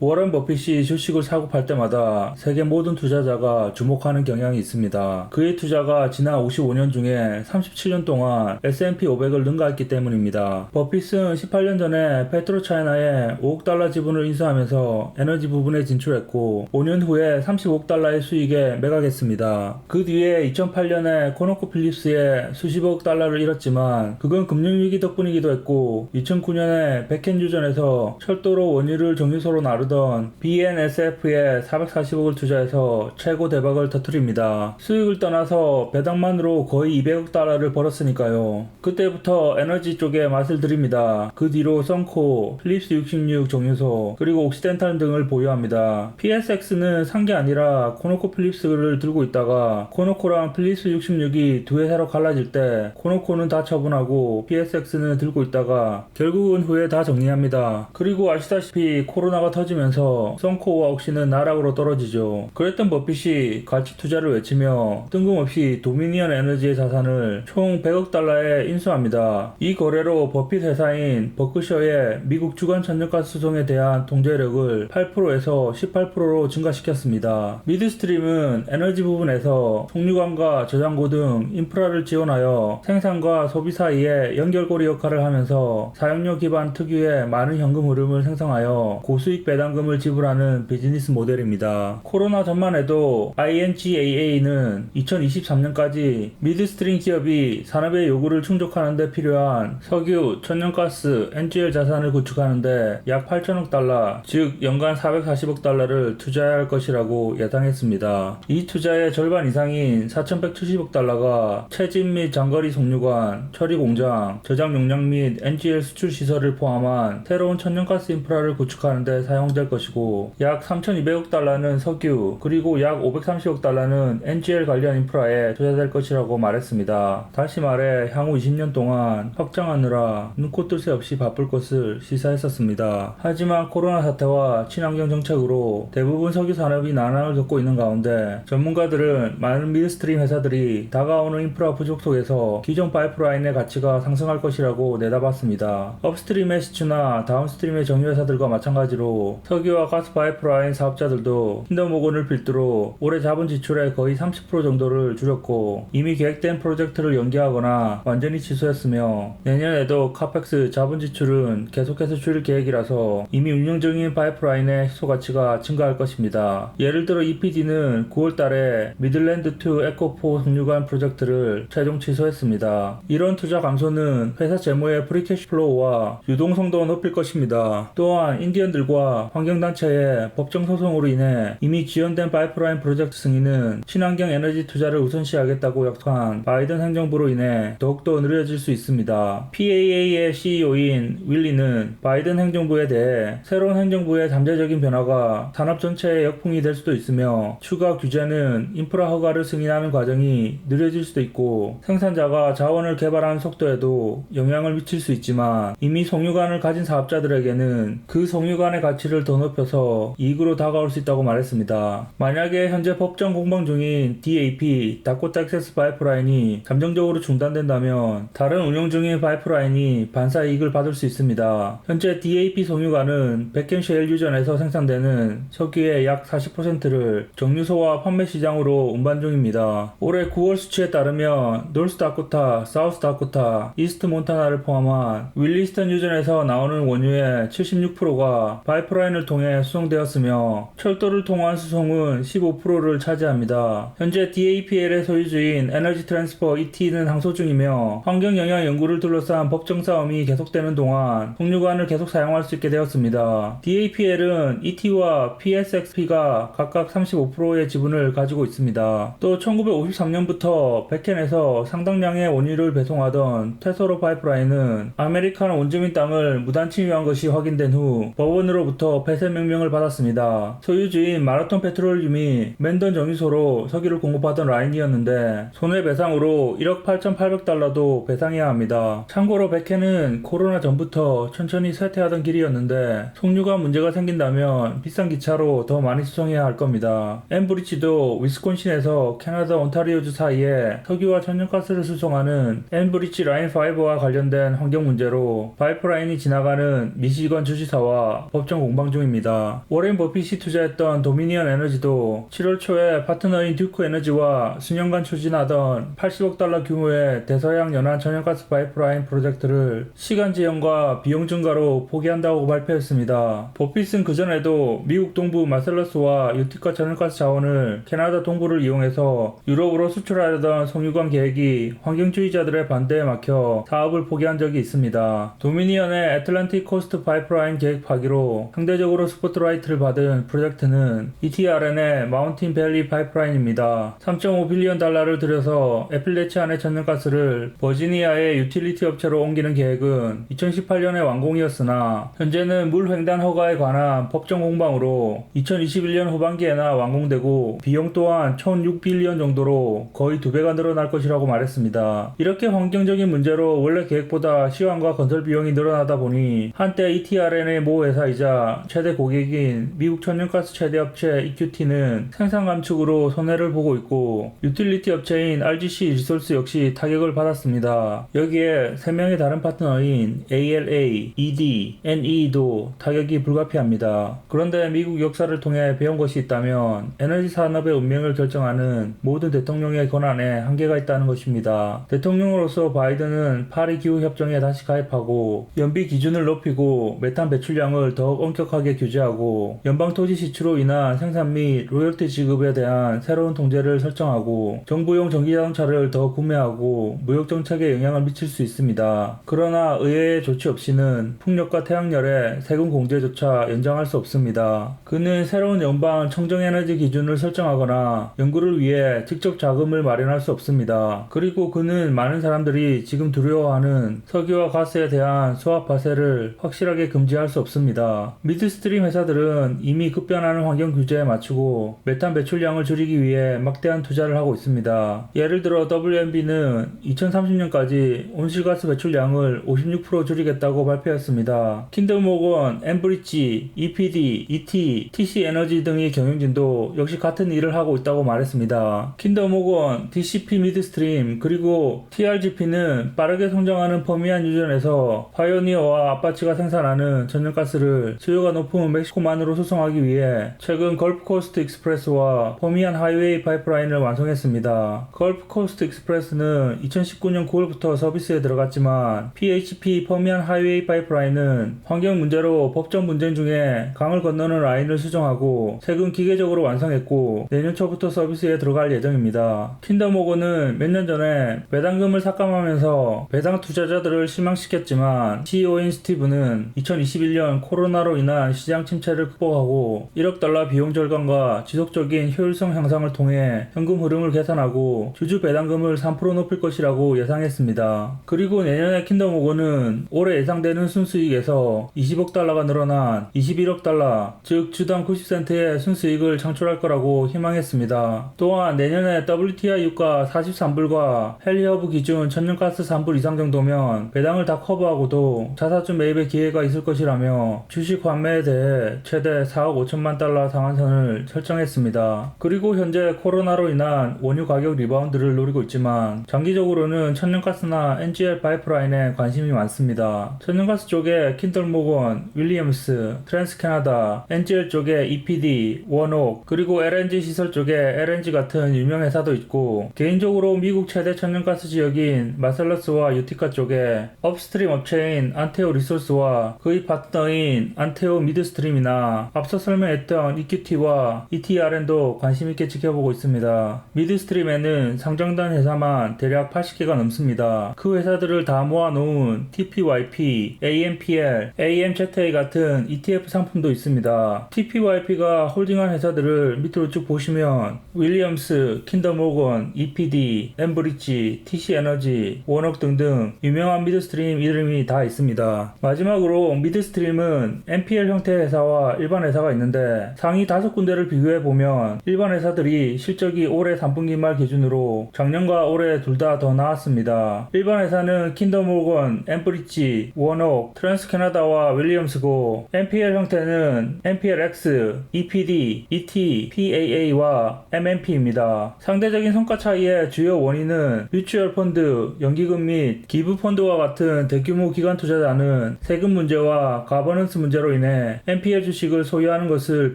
워런 버핏이 주식을 사고 팔 때마다 세계 모든 투자자가 주목하는 경향이 있습니다. 그의 투자가 지난 55년 중에 37년 동안 S&P 500을 능가했기 때문입니다. 버핏은 18년 전에 페트로차이나에 5억 달러 지분을 인수하면서 에너지 부분에 진출했고 5년 후에 35억 달러의 수익에 매각했습니다. 그 뒤에 2008년에 코노코 필립스에 수십억 달러를 잃었지만 그건 금융위기 덕분이기도 했고 2009년에 백현유전에서 철도로 원유를 정유소로 나르 던 BNSF에 440억을 투자해서 최고 대박을 터뜨립니다. 수익을 떠나서 배당만으로 거의 200억 달러를 벌었으니까요. 그때부터 에너지 쪽에 맛을 들입니다. 그 뒤로 썬코, 필립스 66 정유소, 그리고 옥시덴탈 등을 보유합니다. PSX는 산 게 아니라 코노코 필립스를 들고 있다가 코노코랑 필립스 66이 두 회사로 갈라질 때 코노코는 다 처분하고 PSX는 들고 있다가 결국은 후에 다 정리합니다. 그리고 아시다시피 코로나가 터지 면서 썬코와 옥시는 나락으로 떨어지죠. 그랬던 버핏이 가치 투자를 외치며 뜬금없이 도미니언 에너지의 자산을 총 100억 달러에 인수합니다. 이 거래로 버핏 회사인 버크셔의 미국 주간 천연가스 수송에 대한 통제력을 8%에서 18%로 증가시켰습니다. 미드스트림은 에너지 부분에서 송유관과 저장고 등 인프라를 지원하여 생산과 소비 사이에 연결고리 역할을 하면서 사용료 기반 특유의 많은 현금 흐름을 생성하여 고수익 배당 금을 지불하는 비즈니스 모델입니다. 코로나 전만 해도 INGAA는 2023년까지 미드스트림 기업이 산업의 요구를 충족하는 데 필요한 석유, 천연가스, NGL 자산을 구축하는데 약 8천억 달러, 즉 연간 440억 달러를 투자해야 할 것이라고 예상했습니다. 이 투자의 절반 이상인 4,170억 달러가 체진 및 장거리 송유관, 처리 공장, 저장 용량 및 NGL 수출 시설을 포함한 새로운 천연가스 인프라를 구축하는 데 사용 될 것이고 약 3,200억 달러는 석유, 그리고 약 530억 달러는 NGL 관련 인프라에 투자될 것이라고 말했습니다. 다시 말해 향후 20년 동안 확장하느라 눈코 뜰 새 없이 바쁠 것을 시사했었습니다. 하지만 코로나 사태와 친환경 정책으로 대부분 석유 산업이 난항을 겪고 있는 가운데 전문가들은 많은 미드스트림 회사들이 다가오는 인프라 부족 속에서 기존 파이프라인의 가치가 상승할 것이라고 내다봤습니다. 업스트림의 시추나 다운스트림의 정유회사들과 마찬가지로 석유와 가스 파이프 라인 사업자들도 힌더모건을 필두로 올해 자본 지출의 거의 30% 정도를 줄였고 이미 계획된 프로젝트를 연기하거나 완전히 취소했으며 내년에도 카펙스 자본 지출은 계속해서 줄일 계획이라서 이미 운영 중인 파이프라인의 희소 가치가 증가할 것입니다. 예를 들어 EPD는 9월 달에 미들랜드 2 에코포 석유관 프로젝트를 최종 취소했습니다. 이런 투자 감소는 회사 재무의 프리캐시 플로우와 유동성도 높일 것입니다. 또한 인디언들과 환경단체의 법정 소송으로 인해 이미 지연된 파이프라인 프로젝트 승인은 친환경 에너지 투자를 우선시하겠다고 약속한 바이든 행정부로 인해 더욱더 느려질 수 있습니다. PAA의 CEO인 윌리는 바이든 행정부에 대해 새로운 행정부의 잠재적인 변화가 산업 전체에 역풍이 될 수도 있으며 추가 규제는 인프라 허가를 승인하는 과정이 느려질 수도 있고 생산자가 자원을 개발하는 속도에도 영향을 미칠 수 있지만 이미 송유관을 가진 사업자들에게는 그 송유관의 가치를 더 높여서 이익으로 다가올 수 있다고 말했습니다. 만약에 현재 법정 공방 중인 DAP 다코타 액세스 파이프라인이 잠정적으로 중단된다면 다른 운영 중인 파이프라인이 반사 이익을 받을 수 있습니다. 현재 DAP 송유관은 백켄쉘 유전에서 생산되는 석유의 약 40%를 정유소와 판매 시장으로 운반 중입니다. 올해 9월 수치에 따르면 노스 다코타, 사우스 다코타, 이스트 몬타나를 포함한 윌리스턴 유전에서 나오는 원유의 76%가 파이프라인 을 통해 수송되었으며 철도를 통한 수송은 15%를 차지합니다. 현재 DAPL의 소유주인 에너지 트랜스퍼 ET는 항소 중이며 환경 영향 연구를 둘러싼 법정 싸움이 계속되는 동안 송유관을 계속 사용할 수 있게 되었습니다. DAPL은 ET와 PSXP가 각각 35%의 지분을 가지고 있습니다. 또 1953년부터 백켄에서 상당량의 원유를 배송하던 테소로 파이프라인은 아메리칸 원주민 땅을 무단 침입한 것이 확인된 후 법원으로부터 폐쇄 명령을 받았습니다. 소유주인 마라톤 페트롤륨이 맨던 정유소로 석유를 공급하던 라인이었는데 손해배상으로 1억 8,800달러도 배상해야 합니다. 참고로 백켄은 코로나 전부터 천천히 쇠퇴하던 길이었는데 송유가 문제가 생긴다면 비싼 기차로 더 많이 수송해야 할 겁니다. 엠브리치도 위스콘신에서 캐나다 온타리오주 사이에 석유와 천연가스를 수송하는 엠브리치 라인 5와 관련된 환경 문제로 파이프라인이 지나가는 미시건 주지사와 법정 공방 전방 중입니다. 워렌 버핏이 투자했던 도미니언 에너지도 7월 초에 파트너인 듀크 에너지와 수년간 추진하던 80억 달러 규모의 대서양 연안 천연가스 파이프라인 프로젝트를 시간 지연과 비용 증가로 포기한다고 발표했습니다. 버핏은 그전에도 미국 동부 마셀러스와 유티카 천연가스 자원을 캐나다 동부를 이용해서 유럽으로 수출하려던 송유관 계획이 환경주의자들의 반대에 막혀 사업을 포기한 적이 있습니다. 도미니언의 애틀란틱 코스트 파이프라인 계획 파기로 상대 적으로 스포트라이트를 받은 프로젝트는 ETRN의 마운틴 밸리 파이프라인입니다. 3.5 빌리언 달러를 들여서 애플레치안의 천연가스를 버지니아의 유틸리티 업체로 옮기는 계획은 2018년에 완공이었으나 현재는 물 횡단 허가에 관한 법정 공방으로 2021년 후반기에나 완공되고 비용 또한 1,006빌리언 정도로 거의 두 배가 늘어날 것이라고 말했습니다. 이렇게 환경적인 문제로 원래 계획보다 시간과 건설 비용이 늘어나다 보니 한때 ETRN의 모 회사이자 최대 고객인 미국 천연가스 최대 업체 EQT는 생산 감축으로 손해를 보고 있고 유틸리티 업체인 RGC 리소스 역시 타격을 받았습니다. 여기에 3명의 다른 파트너인 ALA, ED, NE도 타격이 불가피합니다. 그런데 미국 역사를 통해 배운 것이 있다면 에너지 산업의 운명을 결정하는 모든 대통령의 권한에 한계가 있다는 것입니다. 대통령으로서 바이든은 파리 기후 협정에 다시 가입하고 연비 기준을 높이고 메탄 배출량을 더욱 엄격하게 규제하고 연방 토지 시추로 인한 생산 및 로열티 지급에 대한 새로운 통제를 설정하고 정부용 전기 자동차를 더 구매하고 무역 정책에 영향을 미칠 수 있습니다. 그러나 의회의 조치 없이는 풍력과 태양열의 세금 공제조차 연장할 수 없습니다. 그는 새로운 연방 청정에너지 기준을 설정하거나 연구를 위해 직접 자금을 마련할 수 없습니다. 그리고 그는 많은 사람들이 지금 두려워하는 석유와 가스에 대한 수압 파쇄를 확실하게 금지할 수 없습니다. 미드 스트림 회사들은 이미 급변하는 환경 규제에 맞추고 메탄 배출량을 줄이기 위해 막대한 투자를 하고 있습니다. 예를 들어 WMB는 2030년까지 온실가스 배출량을 56% 줄이겠다고 발표했습니다. 킨더모건, 엠브리지, EPD, ET, TC 에너지 등의 경영진도 역시 같은 일을 하고 있다고 말했습니다. 킨더모건, DCP 미드스트림, 그리고 TRGP는 빠르게 성장하는 퍼미안 유전에서 파이오니어와 아파치가 생산하는 천연가스를 수요가 높은 멕시코 만으로 수송하기 위해 최근 걸프코스트 익스프레스와 퍼미안 하이웨이 파이프라인을 완성했습니다. 걸프코스트 익스프레스는 2019년 9월부터 서비스에 들어갔지만 PHP 퍼미안 하이웨이 파이프라인은 환경 문제로 법정 분쟁 중에 강을 건너는 라인을 수정하고 최근 기계적으로 완성했고 내년 초부터 서비스에 들어갈 예정입니다. 킨더모건은 몇년 전에 배당금을 삭감하면서 배당 투자자들을 실망시켰지만 CEO인 스티브는 2021년 코로나로 인한 시장 침체를 극복하고 1억 달러 비용 절감과 지속적인 효율성 향상을 통해 현금 흐름을 개선하고 주주 배당금을 3% 높일 것이라고 예상했습니다. 그리고 내년에 킨더모건은 올해 예상되는 순수익에서 20억 달러가 늘어난 21억 달러, 즉 주당 90센트의 순수익을 창출할 거라고 희망했습니다. 또한 내년에 WTI 유가 43불과 헬리허브 기준 천연가스 3불 이상 정도면 배당을 다 커버하고도 자사주 매입의 기회가 있을 것이라며 주식 환매 에 대해 최대 4억 5천만 달러 상한선을 설정했습니다. 그리고 현재 코로나로 인한 원유 가격 리바운드를 노리고 있지만 장기적으로는 천연가스나 NGL 파이프라인에 관심이 많습니다. 천연가스 쪽에 킨들모건, 윌리엄스, 트랜스 캐나다, NGL 쪽에 EPD, 원옥, 그리고 LNG 시설 쪽에 LNG 같은 유명 회사도 있고 개인적으로 미국 최대 천연가스 지역인 마셀러스와 유티카 쪽에 업스트림 업체인 안테오 리소스와 그의 파트너인 안테오 미드스트림이나 앞서 설명했던 EQT와 ETRN도 관심있게 지켜보고 있습니다. 미드스트림에는 상장된 회사만 대략 80개가 넘습니다. 그 회사들을 다 모아놓은 TPYP, AMPL, AMZA 같은 ETF 상품도 있습니다. TPYP가 홀딩한 회사들을 밑으로 쭉 보시면 윌리엄스, 킨더모건, EPD, 엠브리지, TC에너지, 원옥 등등 유명한 미드스트림 이름이 다 있습니다. 마지막으로 미드스트림은 NPL 형태 회사와 일반 회사가 있는데 상위 다섯 군데를 비교해 보면 일반 회사들이 실적이 올해 3분기 말 기준으로 작년과 올해 둘 다 더 나았습니다. 일반 회사는 킨더모건, 엠브리지, 원옥, 트랜스캐나다와 윌리엄스고 NPL 형태는 NPLX, EPD, ET, PAA와 MMP입니다. 상대적인 성과 차이의 주요 원인은 뮤추얼 펀드, 연기금 및 기부 펀드와 같은 대규모 기관 투자자는 세금 문제와 가버넌스 문제로 인해 NPL 주식을 소유하는 것을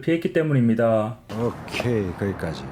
피했기 때문입니다. 오케이 거기까지